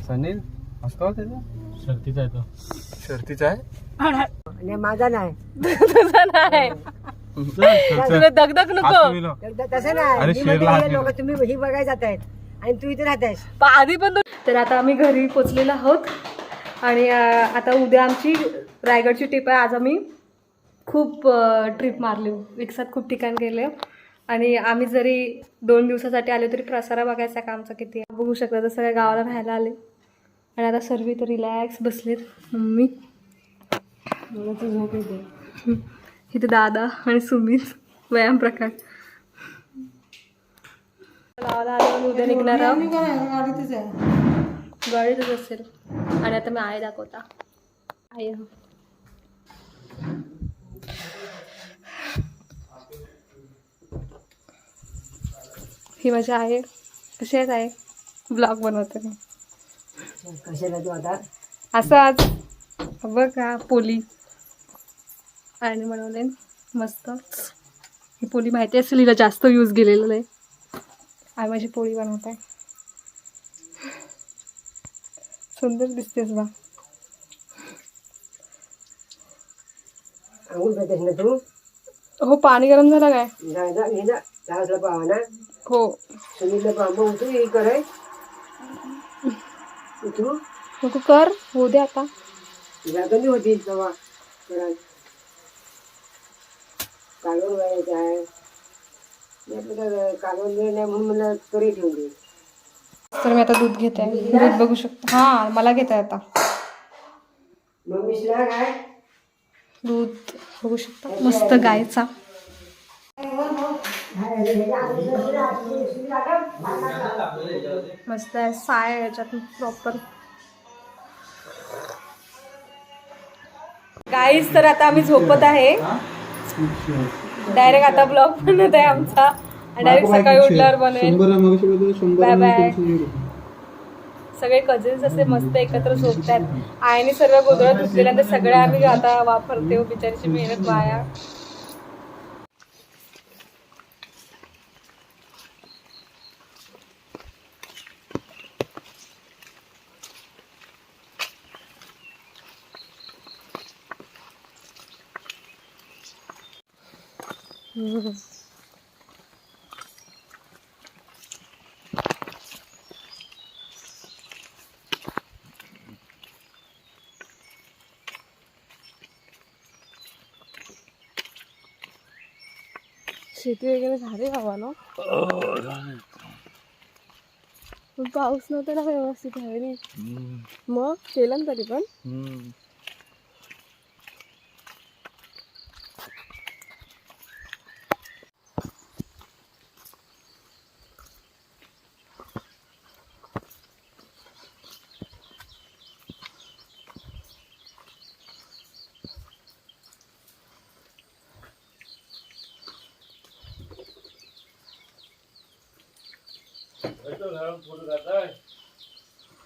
सनील असतो त्याचा शर्तीचा आहे तो. शर्तीचा आहे? आणि माझा नाही. तुझा नाही. तुला दगदग नको. त- तसं नाही. अरे मी शेरला म्हणते हात हे लोक तुम्ही ही बघायला जात आहेत आणि तू इथे राहतायस पण आधी पण तो- तर आता आम्ही घरी पोचलेलो आहोत. आणि अं, आता उद्या आमची रायगडची ट्रिप आहे. आज आम्ही खूप ट्रिप मारली. एकसाथ खूप ठिकाण गेले. आणि आम्ही जरी दोन दिवसासाठी आलो तरी प्रसारा बघायचा का आमचा किती? आहे. बघू शकता. जसं काय गावाला राहायला आले. आणि आता सर्व तर रिलॅक्स बसलेत. मम्मी. मला तर झोप येते. इथे दादा आणि सुमित व्यायाम प्रकार. उद्या निघणार आहोत. गाडीतच असेल. आणि आता मी आई दाखवता. आई हो. ही माझी आहे. कशी आहे आहे ब्लॉग बनवते मी. कशाला तू आता? असं आज बघ पोली. आणि बनवले मस्त. ही पोळी माहिती असेल हिला जास्त यूज गेलेलं आहे आई माझी पोळी बनवत आहे सुंदर दिसतेस बा. तू? हो पाणी गरम झालं काय? हो. तू? कर होऊ दे आता. कधी होती तेव्हा. कराय कालवण व्हायचं आहे. कालवण वेळ नाही म्हणून मला ठेवून दे तर मी आता दूध घेते. दूध बघू शकतो. हां मला घेत आहे आता मग मिश्रा काय? दूध बघू शकता. मस्त गायचा. मस्त आहे साय याच्यात प्रॉपर गाईच तर आता आम्ही झोपत आहे. डायरेक्ट आता ब्लॉग बनत आहे आमचा. डायरेक्ट सकाळी उठल्यावर बाय बाय सगळे कझिन्स असे मस्त एकत्र झोपतात आईने सर्व गोंधळात धुतलेल्या सगळ्या आम्ही आता वापरते हो बिचारीची मेहनत वाया. शेती वगैरे झाली हवा ना पण पाऊस नव्हता ना व्यवस्थित हवे मग केलं ना तरी पण?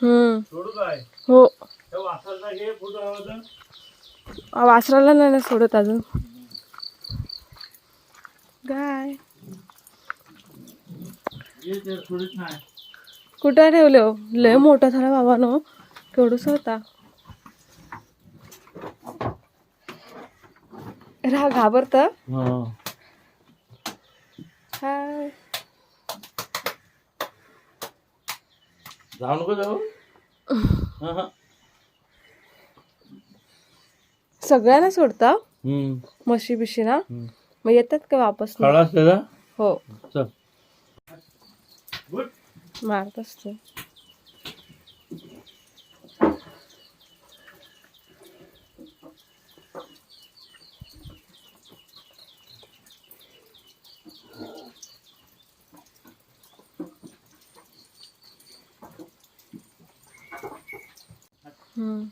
हम्म. सोडू काय? हो. त्या घे हवा वासराला नाही ना सोडत अजून. गाय ये ते सोडीत नाही. कुठं ठेवले हो? लय मोठा झाला बाबा नो केवढूस होता. राहा घाबरत? हाय. जाऊ नको जाऊ. हा, हा. सगळ्यांना सोडता? म्हशी बिशी ना? हम्म. मग येतात का वापस? हो. चल. मारत असतो. हम्म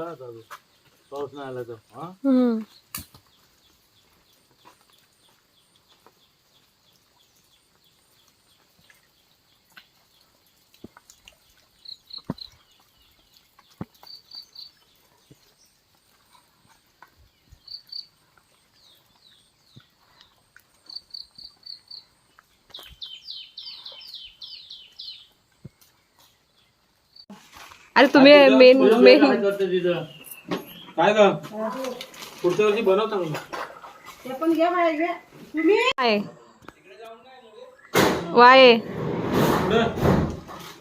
जा आता तू. पाऊस नाही आला तर हा हम्म. अरे तुम्ही मेन मेन काय का पुढच्या वर्षी वाय. वाय.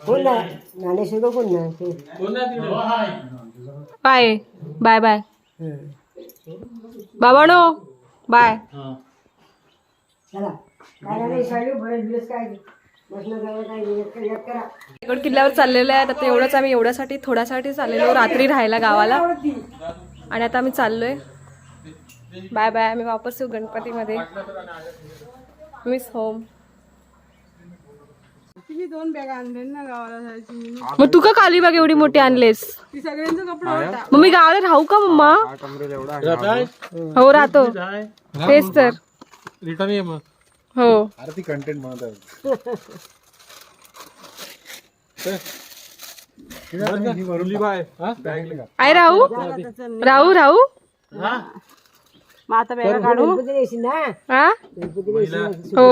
कोण नाही ज्ञानेश्वर कोण नाही कोण नाही तिकडे बाय बाय. बाय. बाबानो बाय. हा. चला. काय रायगड किल्ल्यावर चाललेलं आहे. आता एवढंच आम्ही एवढ्यासाठी थोड्यासाठी चाललेलो. रात्री राहायला गावाला. आणि आता आम्ही चाललोय. Bye bye. आम्ही वापस येऊ गणपतीमध्ये. मिस होम दोन बॅग आणले ना गावाला जायची मी? मग तू का काली बाग एवढी मोठी आणलेस? ती सगळ्यांचा कपडा होता. मग मी गावाला राहू का मम्मा? हो राहतो तेच तर. रिटर्न ये मग. हो. अरे ती कंटेंट म्हणत आहे आय राहू राहू? राहू मग आता काढू. हा? हो.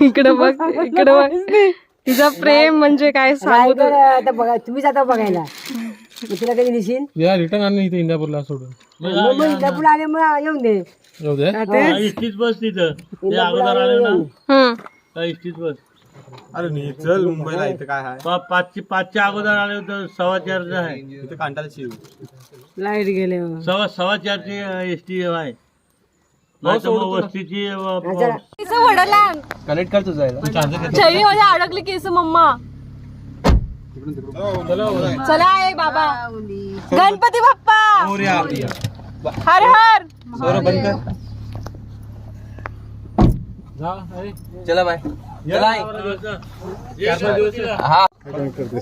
इकडं बघ इकडं बघ. तिचा प्रेम म्हणजे काय सांगू आता बघा तुम्ही जाता बघायला. मग तुला कधी या रिटर्न आणि इथे इंदापूरला सोडून. मग मग इंदापूर आले मग येऊन दे. जाऊ दे. हा, इष्टीच बस तिथं. ते अगोदर आले ना. हम्म का इष्टीच बस. अरे नाही चल मुंबईला इथे काय आहे? पा- पाचशे पाचच्या अगोदर आले होते सव्वा चारचं आहे. इथे कांटाला शिव. लाइट गेले मग. सव्वा सव्वा चारची एस टी आहे. नाही तर मग वस्तीची अ, प- केस वडला. कनेक्ट करतो जायला अडकली केस मम्मा. चला आहे बाबा. गणपती बाप्पा. हर हर. बंद कर. चला बाय.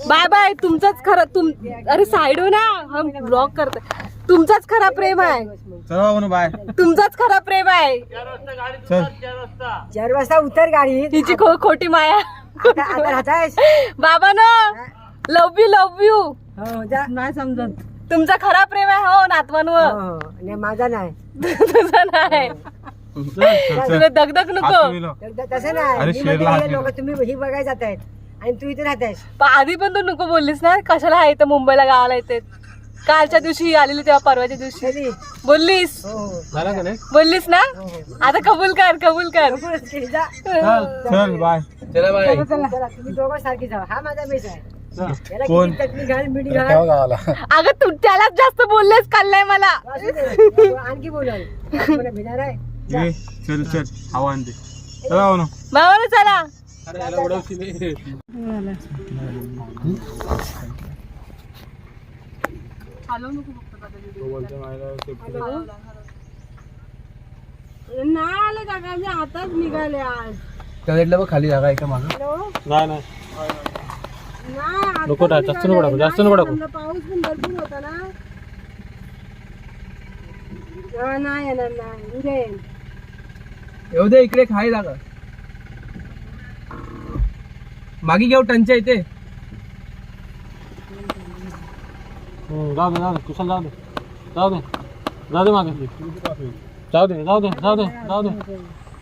Bye bye. तुमचाच खरं तुम अरे साइड हो ना. हम ब्लॉक करते तुमचाच खरा प्रेम आहे. चला म्हणून बाय. तुमचाच खरा प्रेम आहे. चल. चार वाजता. उतर गाडी. तिची खो खोटी माया बाबा ना लव यू लव यू हो जा. नाही समजत. तुमचा खरा प्रेम आहे हो नातवांवर. हो, हो. नाही माझा नाही. तुझं नाही. तुला दगदग नको. त- तसं नाही. अरे, मी शेरला म्हणते हात हे लोक तुम्ही ही बघायला जात आहेत. आणि तू इथे राहतायस पण आधी पण तू नको बोललीस ना. कशाला आहे इथं मुंबईला गावाला येते कालच्या दिवशी आलेली तेव्हा परवाच्या दिवशी. बोललीस? हो हो. झाला का नाही? बोललीस ना? आता कबूल कर कबूल कर. चल बाय चला बाय चला तुम्ही दोघं सारखी जावा. हा माझा बेस आहे. कोण? गावाला. अगं तू त्यालाच जास्त बोललेस काललाय मला. आणखी चल उडवशील. नाही आले काका आताच निघाले आज. बघ खाली जागा आहे का माझं नाही नाही. नको जास्त नको टाकू. जास्त नको टाकू. पाऊस पण भरपूर होता ना हा, नाही येणार नाही उद्या येईन. येऊ दे इकडे खाई जागा मागे घेऊ टंच्या इथे जाऊ दे जाऊ दे कुशल जाऊ दे जाऊ दे जाऊ दे मागे जाऊ दे जाऊ दे जाऊ दे जाऊ दे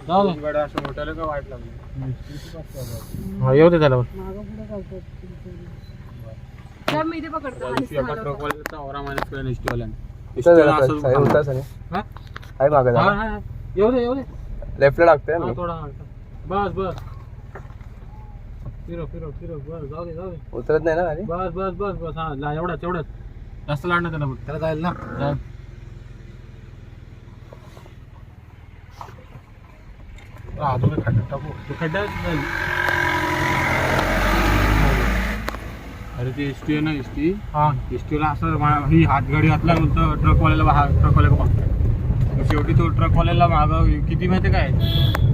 जाऊ दे असं मोठ्याला का वाईट लागलं? हा येऊ दे त्याला तर मी इथे पकडतो. आहे मागे येऊ दे येऊ दे. लेफ्टला टाकतोय हा, थोडा. बस बस. फिरो फिरो फिरो बस. जाऊ दे जाऊ दे. उतरत नाही ना खाली बस बस बस बस. हा ला एवढाच एवढाच. जास्त लाडणं त्याला बघ त्याला जाईल ना जा. टाकू खड्ड्यात जाईल अरे ते एस टी आहे ना एस टी हा एस टीला असं मा- ही हातगाडी घातला नंतर ट्रकवाल्याला हा ट्रकवाल्याला मागतो शेवटी तो ट्रकवाल्याला मागं किती माहिती काय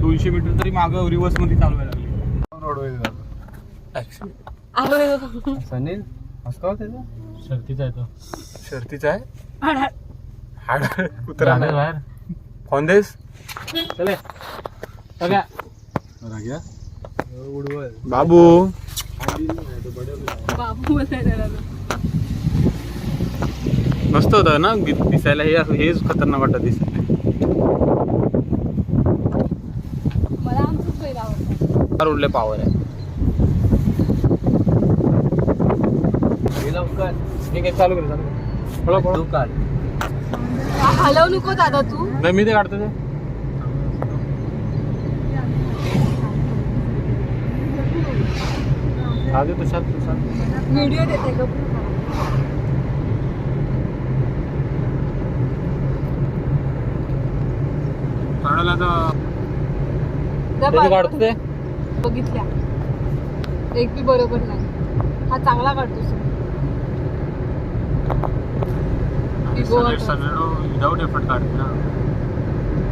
दोनशे मीटर तरी मागं रिव्हर्समध्ये चालवायला लागली सनील असतो त्याचा शर्तीचा आहे तो शर्तीचा आहे हाड कुत्रा बाहेर खोंदेस चले सगळ्या बाबू. मस्त होतं ना दिसायला हे हेच खतरनाक वाटत दिसायला. उडले पावर आहे. हलवू नको दादा तू. नाही मी ते काढतो ते. आधी तुषार तुषार व्हिडिओ देते काढायला काढतो ते. बघितल्या. एक बी बरोबर नाही. हा चांगला एफर्ट काढते ना.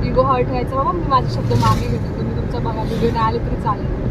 इगो हर्ट व्हायचं बाबा मी माझे शब्द मागे घेतो तुम्ही तुमचा बघा व्हिडिओ नाही आले तरी चालेल.